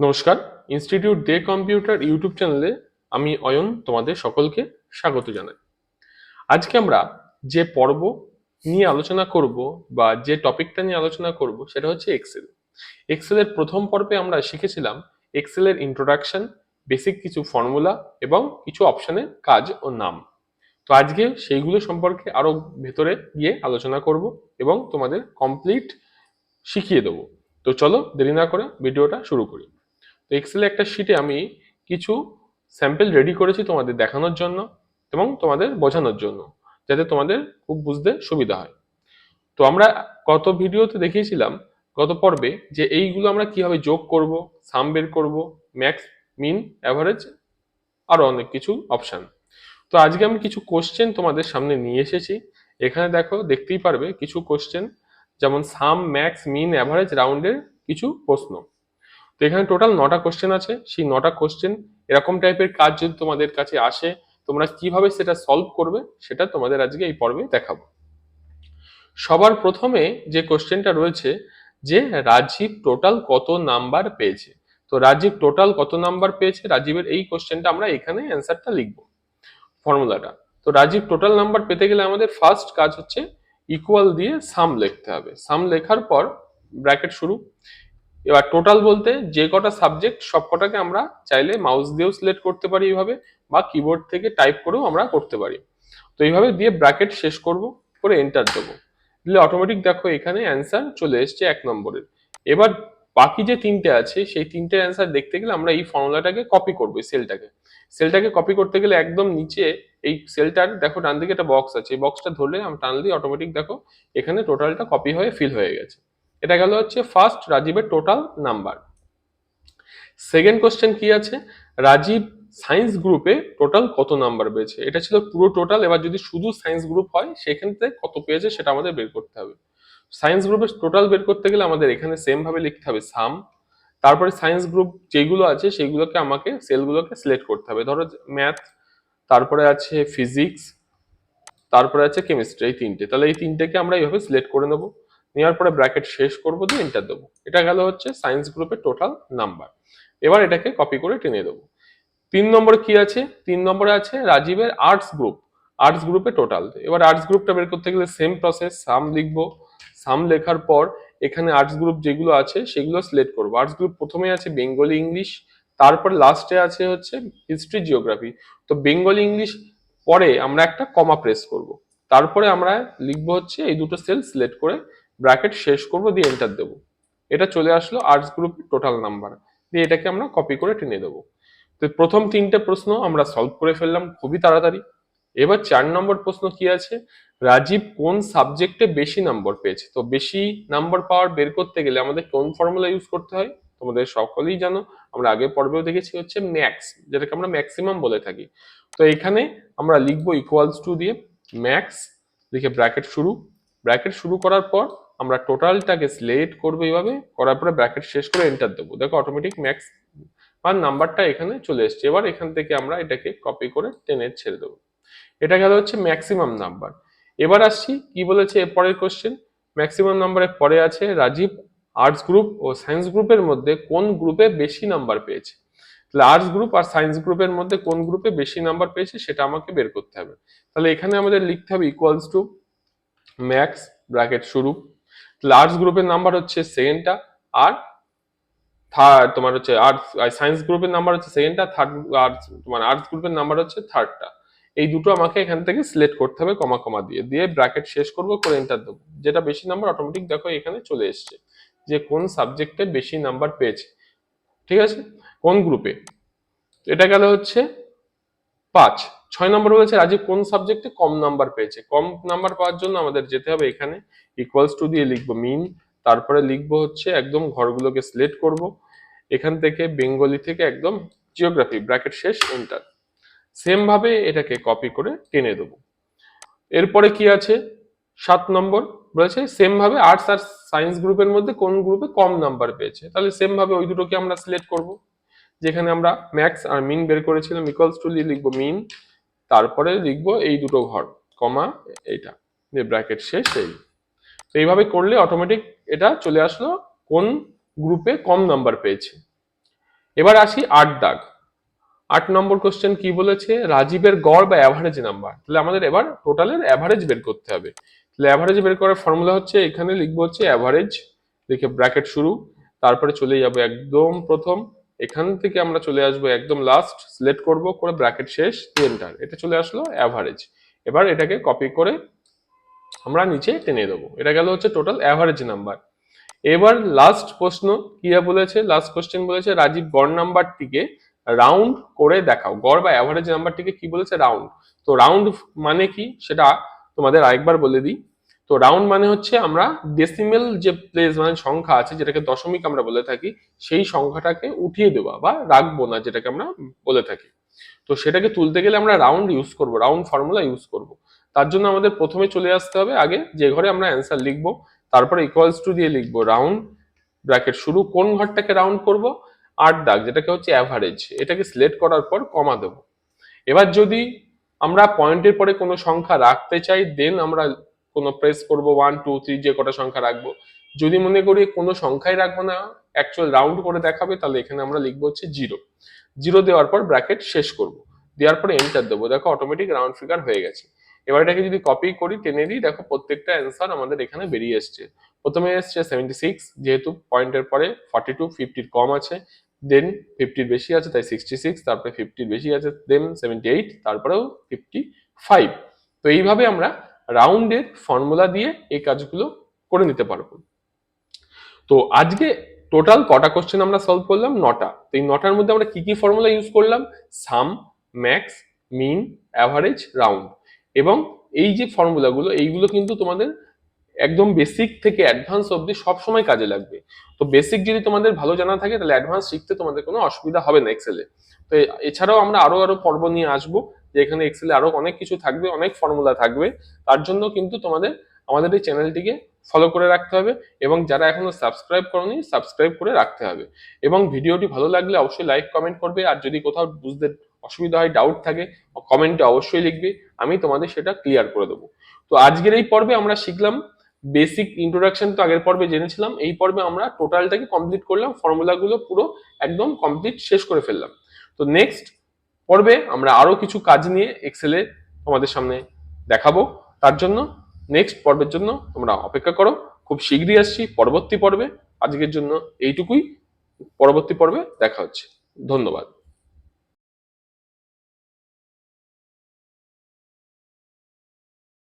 নমস্কার। Institute day computer YouTube চ্যানেলে আমি অয়ন, তোমাদের সকলকে স্বাগত জানাই। আজকে আমরা যে পর্ব নিয়ে আলোচনা করব বা যে টপিকটা নিয়ে আলোচনা করব সেটা হচ্ছে এক্সেল এক্সেলের প্রথম পর্বে আমরা শিখেছিলাম এক্সেলের ইন্ট্রোডাকশন বেসিক কিছু ফর্মুলা এবং কিছু অপশনের কাজ ও নাম। তো আজকে সেইগুলো সম্পর্কে আরও ভেতরে গিয়ে আলোচনা করব এবং তোমাদের কমপ্লিট শিখিয়ে দেবো। তো চলো দেরি না করে ভিডিওটা শুরু করি। তো এক্সেলে একটা শিটে আমি কিছু স্যাম্পেল রেডি করেছি তোমাদের দেখানোর জন্য এবং তোমাদের বোঝানোর জন্য, যাতে তোমাদের খুব বুঝতে সুবিধা হয়। তো আমরা গত ভিডিওতে দেখিয়েছিলাম, গত পর্বে যে এইগুলো আমরা কীভাবে যোগ করব সাম বের করব ম্যাক্স মিন অ্যাভারেজ আরও অনেক কিছু অপশান তো আজকে আমি কিছু কোশ্চেন তোমাদের সামনে নিয়ে এসেছি। এখানে দেখো, দেখতেই পারবে কিছু কোশ্চেন যেমন সাম ম্যাক্স মিন অ্যাভারেজ রাউন্ডের কিছু প্রশ্ন। তো এখানে টোটাল নটা কোশ্চেন আছে। সেই নটা কোশ্চেন এরকম টাইপের কাজ যদি তোমাদের কাছে আসে, তোমরা কীভাবে সেটা সলভ করবে, সেটা তোমাদের আজকে এই পর্বে দেখাবো। সবার প্রথমে যে কোশ্চেনটা রয়েছে, যে রাজীব টোটাল কত নাম্বার পেয়েছে? তো রাজীব টোটাল কত নাম্বার পেয়েছে? রাজীবের এই কোশ্চেনটা আমরা এখানে অ্যান্সারটা লিখব। ফর্মুলাটা তো রাজীব টোটাল নাম্বার পেতে গেলে আমাদের ফার্স্ট কাজ হচ্ছে ইকুয়াল দিয়ে সাম লিখতে হবে। সাম লেখার পর ব্র্যাকেট শুরু। এবার টোটাল বলতে যে কটা সাবজেক্ট সব কটাকে আমরা চাইলে মাউস দিয়েও সিলেক্ট করতে পারি এইভাবে বা কিবোর্ড থেকে টাইপ করেও আমরা করতে পারি। তো এইভাবে দিয়ে ব্র্যাকেট শেষ করব, করে এন্টার দেবো। দিলে অটোমেটিক দেখো এখানে অ্যান্সার চলে এসছে এক নম্বরের। এবার বাকি যে তিনটে আছে, সেই তিনটে অ্যান্সার দেখতে গেলে আমরা এই ফর্মুলাটাকে কপি করব সেলটাকে সেলটাকে কপি করতে গেলে একদম নিচে এই সেলটার দেখো ডান দিকে একটা বক্স আছে। এই বক্সটা ধরলে, টানলে অটোমেটিক দেখো এখানে টোটালটা কপি হয়ে ফিল হয়ে গেছে। এটা গেল হচ্ছে ফার্স্ট রাজীবের টোটাল নাম্বার সেকেন্ড কোশ্চেন কি আছে? রাজীব সায়েন্স গ্রুপে টোটাল কত নাম্বার পেয়েছে? এটা ছিল পুরো টোটাল এবার যদি শুধু সায়েন্স গ্রুপ হয় সেখান থেকে কত পেয়েছে সেটা আমাদের বের করতে হবে। সায়েন্স গ্রুপের টোটাল বের করতে গেলে আমাদের এখানে সেম ভাবে লিখতে হবে সাম তারপরে সায়েন্স গ্রুপ যেগুলো আছে সেগুলোকে আমাকে সেলগুলোকে সিলেক্ট করতে হবে। ধরো ম্যাথ তারপরে আছে ফিজিক্স তারপরে আছে কেমিস্ট্রি এই তিনটে। তাহলে এই তিনটেকে আমরা এইভাবে সিলেক্ট করে নেব। নেওয়ার পরে ব্র্যাকেট শেষ করব, দিয়ে এন্টার দেবো। এটা গেল হচ্ছে সায়েন্স গ্রুপের টোটাল নাম্বার এবার এটাকে কপি করে টেনে দেবো। তিন নম্বরে কি আছে? তিন নম্বরে আছে রাজীবের আর্টস গ্রুপ আর্টস গ্রুপে টোটাল এবার আর্টস গ্রুপটা বের করতে গেলে সেম প্রসেস সাম লিখব। সাম লেখার পর এখানে আর্টস গ্রুপ যেগুলো আছে সেগুলো সিলেক্ট করব। আর্টস গ্রুপ প্রথমে আছে বেঙ্গলি ইংলিশ তারপর লাস্টে আছে হচ্ছে হিস্ট্রি জিওগ্রাফি তো বেঙ্গলি ইংলিশ পরে আমরা একটা কমা প্রেস করব। তারপরে আমরা লিখব হচ্ছে এই দুটো সেল সিলেক্ট করে ব্র্যাকেট শেষ করব, দিয়ে এন্টার দেবো। এটা চলে আসলো আর্টস গ্রুপের টোটাল নাম্বার দিয়ে এটাকে আমরা কপি করে টেনে দেবো। তো প্রথম তিনটে প্রশ্ন আমরা সলভ করে ফেললাম খুবই তাড়াতাড়ি। এবার চার নম্বর প্রশ্ন কি আছে? রাজীব কোন সাবজেক্টে বেশি নাম্বার পেয়েছে? তো বেশি নাম্বার পাওয়ার বের করতে গেলে আমাদের কোন ফর্মুলা ইউজ করতে হয়? তোমাদের সকলেই জানো, আমরা আগে পর্বেও দেখেছি হচ্ছে ম্যাক্স যেটাকে আমরা ম্যাক্সিমাম বলে থাকি। তো এখানে আমরা লিখব ইকুয়ালস টু দিয়ে ম্যাক্স লিখে ব্র্যাকেট শুরু। ব্র্যাকেট শুরু করার পর আমরা টোটালটাকে সিলেক্ট করব এইভাবে, করার পরে ব্র্যাকেট শেষ করে এন্টার দেবো। দেখো অটোমেটিক ম্যাক্স আর নাম্বারটা এখানে চলে এসছে। এবার এখান থেকে আমরা এটাকে কপি করে টেনে ছেড়ে দেবো। এটা গেল হচ্ছে ম্যাক্সিমাম নাম্বার এবার আসছি, কি বলেছে এর পরের কোশ্চেন ম্যাক্সিমাম নাম্বারের পরে আছে রাজীব আর্টস গ্রুপ ও সায়েন্স গ্রুপের মধ্যে কোন গ্রুপে বেশি নাম্বার পেয়েছে? তাহলে আর্টস গ্রুপ আর সায়েন্স গ্রুপের মধ্যে কোন গ্রুপে বেশি নাম্বার পেয়েছে সেটা আমাকে বের করতে হবে। তাহলে এখানে আমাদের লিখতে হবে ইকুয়ালস টু ম্যাক্স ব্র্যাকেট শুরু। আর্টস গ্রুপের নাম্বার হচ্ছে সেকেন্ডটা আর থার্ড তোমার হচ্ছে আর্টস সায়েন্স গ্রুপের নাম্বার হচ্ছে সেকেন্ডটা থার্ড আর্টস তোমার আর্টস গ্রুপের নাম্বার হচ্ছে থার্ডটা এই দুটো আমাকে এখান থেকে সিলেক্ট করতে হবে কমা কমা দিয়ে। দিয়ে ব্র্যাকেট শেষ করব, করে এন্টার দেবো। যেটা বেশি নাম্বার অটোমেটিক দেখো এখানে চলে এসছে যে কোন সাবজেক্টে বেশি নাম্বার পেয়েছে। ঠিক আছে? কোন গ্রুপে এটা গেল হচ্ছে পাঁচ। ছয় নম্বর বলেছে রাজীব কোন সাবজেক্টে কম নাম্বার পেয়েছে? কম নাম্বার পাওয়ার জন্য আমাদের যেতে হবে এখানে। ইকুয়ালস টু দিয়ে লিখব মিন তারপরে লিখব হচ্ছে একদম ঘরগুলোকে সিলেক্ট করব। এখান থেকে বেঙ্গলি থেকে একদম জিওগ্রাফি ব্র্যাকেট শেষ এন্টার সেম ভাবে এটাকে কপি করে টেনে দেবো। এরপরে কি আছে? সাত নম্বর বলেছে সেম ভাবে আর্টস আর সায়েন্স গ্রুপের মধ্যে কোন গ্রুপে কম নাম্বার পেয়েছে? তাহলে সেম ভাবে ওই দুটোকে আমরা সিলেক্ট করব। যেখানে আমরা ম্যাক্স আর মিন বের করেছিলাম ইকুয়ালস টু লিখব মিন তারপরে লিখব এই দুটো ঘর কমা এইটা যে ব্র্যাকেট শেষ, এই। তো এইভাবে করলে অটোমেটিক এটা চলে আসলো কোন গ্রুপে কম নাম্বার পেয়েছে। এবার আসি আট দাগ। আট নম্বর কোশ্চেন কি বলেছে? রাজীবের গড় বা অ্যাভারেজ নাম্বার তাহলে আমাদের এবার টোটালের অ্যাভারেজ বের করতে হবে। তাহলে অ্যাভারেজ বের করার ফর্মুলা হচ্ছে, এখানে লিখব হচ্ছে অ্যাভারেজ দেখে ব্র্যাকেট শুরু, তারপরে চলে যাব একদম প্রথম। এখান থেকে আমরা চলে আসব একদম লাস্ট সিলেক্ট করব, করে ব্র্যাকেট শেষ এন্টার এটা চলে আসলো অ্যাভারেজ এবার এটাকে কপি করে আমরা নিচে টেনে দেবো। এটা গেল হচ্ছে টোটাল অ্যাভারেজ নাম্বার এবার লাস্ট প্রশ্ন কি বলেছে? লাস্ট কোশ্চেন বলেছে, রাজীব, গড় নাম্বারটিকে রাউন্ড করে দেখাও। গড় বা অ্যাভারেজ নাম্বারটিকে কি বলেছে? রাউন্ড তো রাউন্ড মানে কি? সেটা তোমাদের আরেকবার বলে দিই। তো রাউন্ড মানে হচ্ছে আমরা ডেসিমেল যে প্লেস মানে সংখ্যা আছে, যেটাকে দশমিক আমরা বলে থাকি, সেই সংখ্যাটাকে উঠিয়ে দেওয়া বা রাখব না, যেটাকে আমরা বলে থাকি। তো সেটাকে তুলতে গেলে আমরা রাউন্ড ইউজ করব রাউন্ড ফর্মুলা ইউজ করব। তার জন্য আমাদের প্রথমে চলে আসতে হবে আগে, যে ঘরে আমরা অ্যান্সার লিখব, তারপরে ইকুয়ালস টু দিয়ে লিখব রাউন্ড ব্র্যাকেট শুরু, কোন ঘরটাকে রাউন্ড করব আট দাগ, যেটাকে হচ্ছে অ্যাভারেজ এটাকে সিলেক্ট করার পর কমা দেব। এবার যদি আমরা পয়েন্টের পরে কোনো সংখ্যা রাখতে চাই দেন আমরা কোনো প্রেস করব ওয়ান টু থ্রি যে কটা সংখ্যা রাখব। যদি মনে করি কোনো সংখ্যাই রাখব না অ্যাকচুয়াল রাউন্ড করে দেখাবে, তাহলে এখানে আমরা লিখব হচ্ছে জিরো জিরো দেওয়ার পর ব্র্যাকেট শেষ করব। দেওয়ার পরে এন্টার দেবো। দেখো অটোমেটিক রাউন্ড ফিগার হয়ে গেছে। এবার এটাকে যদি কপি করি, টেনে দিই, দেখো প্রত্যেকটা অ্যান্সার আমাদের এখানে বেরিয়ে এসছে। প্রথমে এসছে সেভেন্টি সিক্স যেহেতু পয়েন্টের পরে ফর্টি টু ফিফটির কম আছে। দেন ফিফটির বেশি আছে, তাই সিক্সটি সিক্স তারপরে ফিফটির বেশি আছে দেন সেভেন্টি এইট তারপরেও ফিফটি ফাইভ তো এইভাবে আমরা রাউন্ডের ফর্মুলা দিয়ে এই কাজগুলো করে নিতে পারব তো আজকে টোটাল কটা কোশ্চেন আমরা সলভ করলাম? নটা। তো এই নটার মধ্যে আমরা কি কি ফর্মুলা ইউজ করলাম? Sum max min average round এবং এই যে ফর্মুলাগুলো এইগুলো কিন্তু তোমাদের একদম বেসিক থেকে অ্যাডভান্স অবধি সবসময় কাজে লাগবে। তো বেসিক যদি তোমাদের ভালো জানা থাকে, তাহলে অ্যাডভান্স শিখতে তোমাদের কোনো অসুবিধা হবে না এক্সেলে তো এছাড়াও আমরা আরও আরও পর্ব নিয়ে আসব। যে এখানে এক্সেলে আরও অনেক কিছু থাকবে, অনেক ফর্মুলা থাকবে, তার জন্য কিন্তু তোমাদের, আমাদের এই চ্যানেলটিকে ফলো করে রাখতে হবে এবং যারা এখনও সাবস্ক্রাইব করনি সাবস্ক্রাইব করে রাখতে হবে। এবং ভিডিওটি ভালো লাগলে অবশ্যই লাইক কমেন্ট করবে, আর যদি কোথাও বুঝতে অসুবিধা হয় ডাউট থাকে কমেন্টে অবশ্যই লিখবে, আমি তোমাদের সেটা ক্লিয়ার করে দেবো। তো আজকের এই পর্বে আমরা শিখলাম বেসিক ইন্ট্রোডাকশন তো আগের পর্বে জেনেছিলাম, এই পর্বে আমরা টোটালটাকে কমপ্লিট করলাম ফর্মুলাগুলো পুরো একদম কমপ্লিট শেষ করে ফেললাম। তো নেক্সট পর্বে আমরা আরও কিছু কাজ নিয়ে এক্সেলে তোমাদের সামনে দেখাবো। তার জন্য নেক্সট পর্বের জন্য তোমরা অপেক্ষা করো। খুব শীঘ্রই আসছি পরবর্তী পর্বে। আজকের জন্য এইটুকুই। পরবর্তী পর্বে দেখা হচ্ছে। ধন্যবাদ।